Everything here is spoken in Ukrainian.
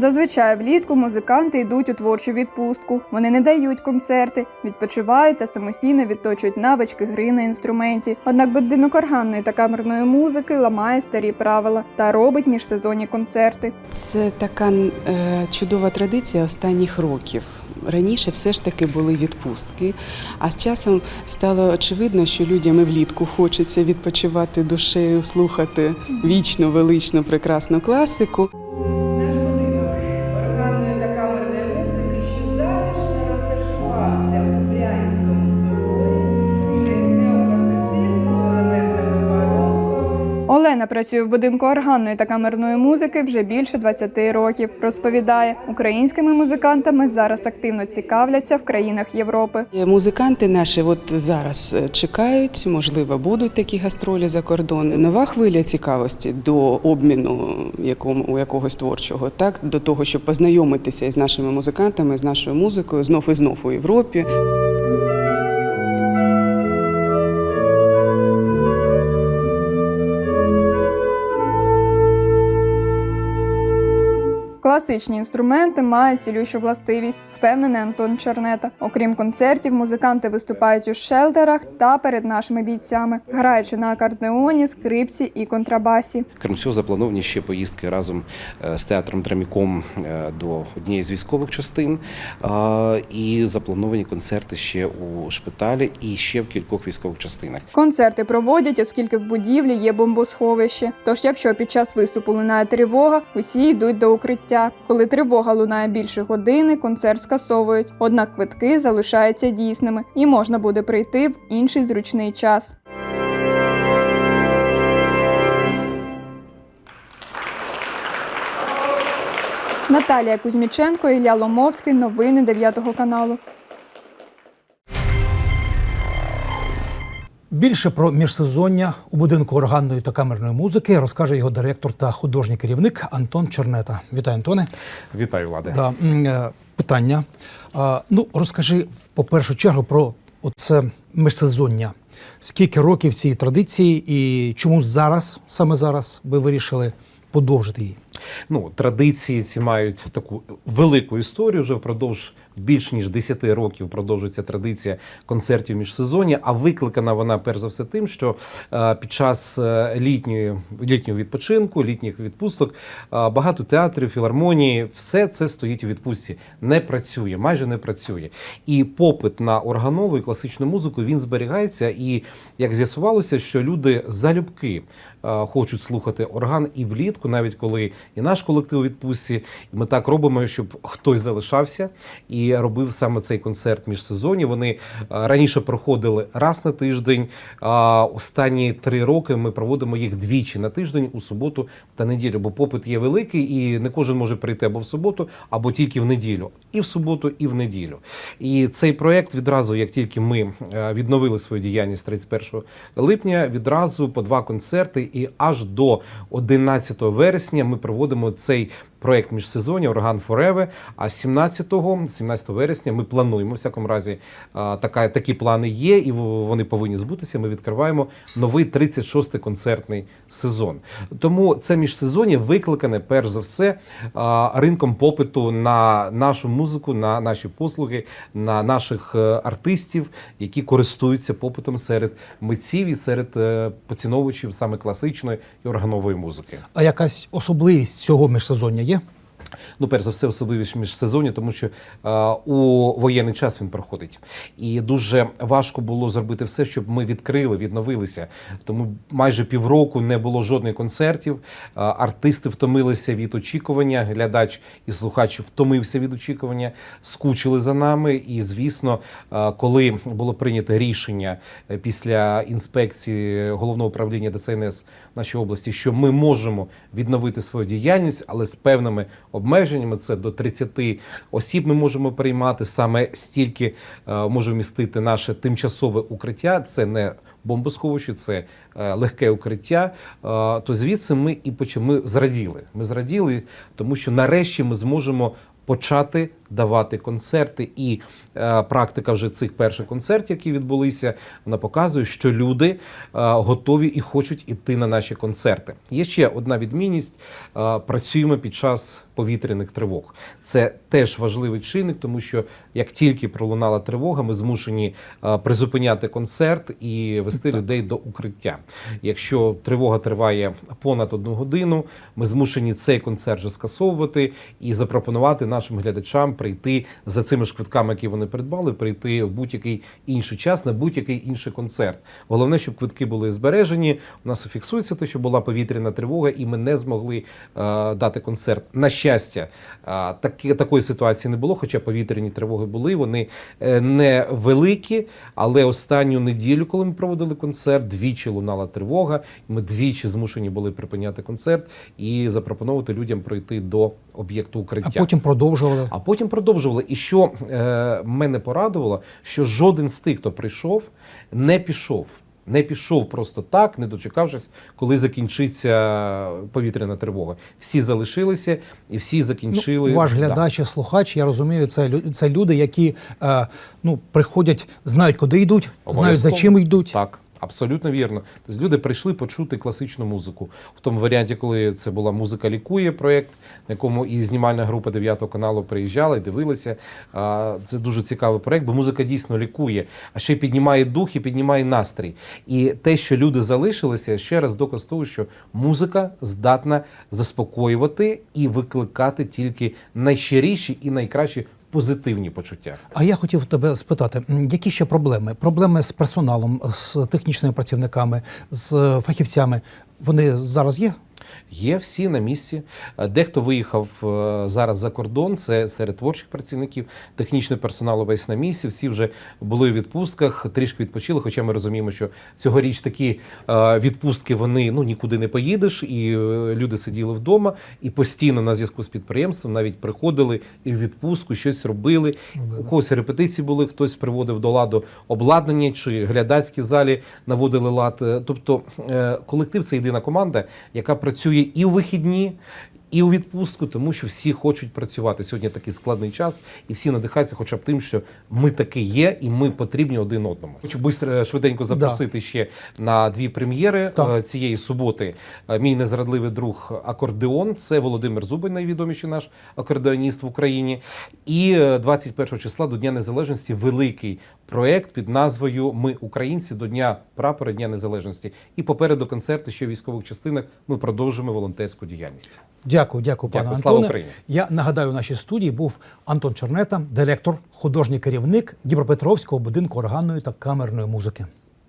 Зазвичай влітку музиканти йдуть у творчу відпустку. Вони не дають концерти, відпочивають та самостійно відточують навички гри на інструменті. Однак будинок органної та камерної музики ламає старі правила та робить міжсезонні концерти. Це така е, чудова традиція останніх років. Раніше все ж таки були відпустки, а з часом стало очевидно, що людям і влітку хочеться відпочивати душею, слухати вічну, величну, прекрасну класику. Олена працює в будинку органної та камерної музики вже більше 20 років. Розповідає, українськими музикантами зараз активно цікавляться в країнах Європи. Музиканти наші от зараз е, чекають, можливо, будуть такі гастролі за кордон. Нова хвиля цікавості до обміну якому, у якогось творчого, так до того, щоб познайомитися із нашими музикантами, з нашою музикою знов і знов у Європі. Класичні інструменти мають цілющу властивість, впевнений Антон Чернета. Окрім концертів, музиканти виступають у шелтерах та перед нашими бійцями, граючи на акордеоні, скрипці і контрабасі. Крім цього, заплановані ще поїздки разом е, з театром Драміком е, до однієї з військових частин. І заплановані концерти ще у шпиталі і ще в кількох військових частинах. Концерти проводять, оскільки в будівлі є бомбосховище. Тож, якщо під час виступу лунає тривога, усі йдуть до укриття. Коли тривога лунає більше години, концерт скасовують. Однак квитки залишаються дійсними і можна буде прийти в інший зручний час. Наталія Кузьміченко, Ілля Ломовський. Новини 9 каналу. Більше про міжсезоння у будинку органної та камерної музики розкаже його директор та художній керівник Антон Чернета. Вітаю, Антоне. Вітаю, Влади. Да, е, питання. Ну, розкажи по першу чергу про оце міжсезоння. Скільки років цій традиції і чому зараз, саме зараз, ви вирішили подовжити її? Ну, традиції ці мають таку велику історію. Вже впродовж більш ніж 10 років продовжується традиція концертів міжсезоння. А викликана вона перш за все тим, що е, під час е, літньої літнього відпочинку, літніх відпусток, е, багато театрів, філармонії, все це стоїть у відпустці, не працює, майже не працює. І попит на органову і класичну музику він зберігається. І як з'ясувалося, що люди залюбки хочуть слухати орган і влітку, навіть коли і наш колектив у відпустці. І ми так робимо, щоб хтось залишався і робив саме цей концерт міжсезонні. Вони е, раніше проходили раз на тиждень. А останні три роки ми проводимо їх двічі на тиждень у суботу та неділю, бо попит є великий, і не кожен може прийти або в суботу, або тільки в неділю, і в суботу, і в неділю. І цей проект відразу, як тільки ми е, відновили свою діяльність 31 липня, відразу по два концерти, і аж до 11 вересня ми проводимо цей проект міжсезоння Орган Фореве. А 17-го, 17 вересня, ми плануємо в всякому разі така, такі плани є, і вони повинні збутися. Ми відкриваємо новий 36-й концертний сезон. Тому це міжсезоння викликане перш за все ринком попиту на нашу музику, на наші послуги, на наших е, артистів, які користуються попитом серед митців і серед е, поціновувачів саме класичної і органової музики. А якась особливість цього міжсезоння є? Ну, перш за все, особливість міжсезоння, тому що е, у воєнний час він проходить. І дуже важко було зробити все, щоб ми відкрили, відновилися. Тому майже півроку не було жодних концертів. Е, артисти втомилися від очікування, глядач і слухач втомився від очікування, скучили за нами. І, звісно, е, коли було прийнято рішення е, після інспекції головного управління ДСНС в нашій області, що ми можемо відновити свою діяльність, але з певними обмеженнями. Це до 30 осіб ми можемо приймати саме стільки е, може вмістити наше тимчасове укриття. Це не бомбосховище, це е, легке укриття. Е, то звідси ми і почали. Ми зраділи. Ми зраділи, тому що нарешті ми зможемо почати давати концерти. І е, практика вже цих перших концертів, які відбулися, вона показує, що люди е, готові і хочуть іти на наші концерти. Є ще одна відмінність: е, працюємо під час повітряних тривог. Це теж важливий чинник, тому що як тільки пролунала тривога, ми змушені е, призупиняти концерт і вести людей до укриття. Якщо тривога триває понад одну годину, ми змушені цей концерт вже скасовувати і запропонувати нашим глядачам прийти за цими ж квитками, які вони придбали, прийти в будь-який інший час на будь-який інший концерт. Головне, щоб квитки були збережені. У нас фіксується те, що була повітряна тривога, і ми не змогли е, дати концерт. На щастя, е, такі, такої ситуації не було, хоча повітряні тривоги були. Вони е, не великі, але останню неділю, коли ми проводили концерт, двічі лунала тривога. Ми двічі змушені були припиняти концерт і запропонувати людям пройти до об'єкту укриття. А потім продовжували. А потім продовжували. І що е, мене порадувало, що жоден з тих, хто прийшов, не пішов. Не пішов просто так, не дочекавшись, коли закінчиться повітряна тривога. Всі залишилися і всі закінчили. Ну, ваш глядач і слухач, я розумію, це, це люди, які е, ну, приходять, знають, куди йдуть, знають, за чим йдуть. Так, абсолютно вірно. Тобто люди прийшли почути класичну музику. В тому варіанті, коли це була музика лікує проєкт, на якому і знімальна група 9 каналу приїжджала і дивилася. Це дуже цікавий проєкт, бо музика дійсно лікує, а ще й піднімає дух і піднімає настрій. І те, що люди залишилися, ще раз доказ того, що музика здатна заспокоювати і викликати тільки найщиріші і найкращі позитивні почуття. А я хотів тебе спитати, які ще проблеми? Проблеми з персоналом, з технічними працівниками, з е, фахівцями. Вони зараз є? Є всі на місці. Е, Дехто виїхав е, зараз за кордон. Це серед творчих працівників, технічний персонал увесь на місці. Всі вже були у відпустках, трішки відпочили. Хоча ми розуміємо, що цьогоріч такі е, відпустки вони ну нікуди не поїдеш, і люди сиділи вдома і постійно на зв'язку з підприємством навіть приходили і в відпустку, щось робили. У когось репетиції були, хтось приводив до ладу обладнання чи глядацькі залі наводили лад. Тобто колектив це єдина команда, яка працює і у вихідні. І у відпустку, тому що всі хочуть працювати. Сьогодні такий складний час, і всі надихаються, хоча б тим, що ми таки є, і ми потрібні один одному. Хочу бистро швиденько запросити ще на дві прем'єри е, цієї суботи. Е, Мій незрадливий друг акордеон. Це Володимир Зубин, найвідоміший наш акордеоніст в Україні. І е, 21 числа до Дня Незалежності великий проект під назвою Ми українці до Дня прапора Дня Незалежності. І попереду концерти що в військових частинах. Ми продовжимо волонтерську діяльність. Дякую, дякую, пане Дякую. Слава Антоне. Україні. Я нагадаю, у нашій студії був Антон Чернета, директор, художній керівник Дніпропетровського будинку органної та камерної музики.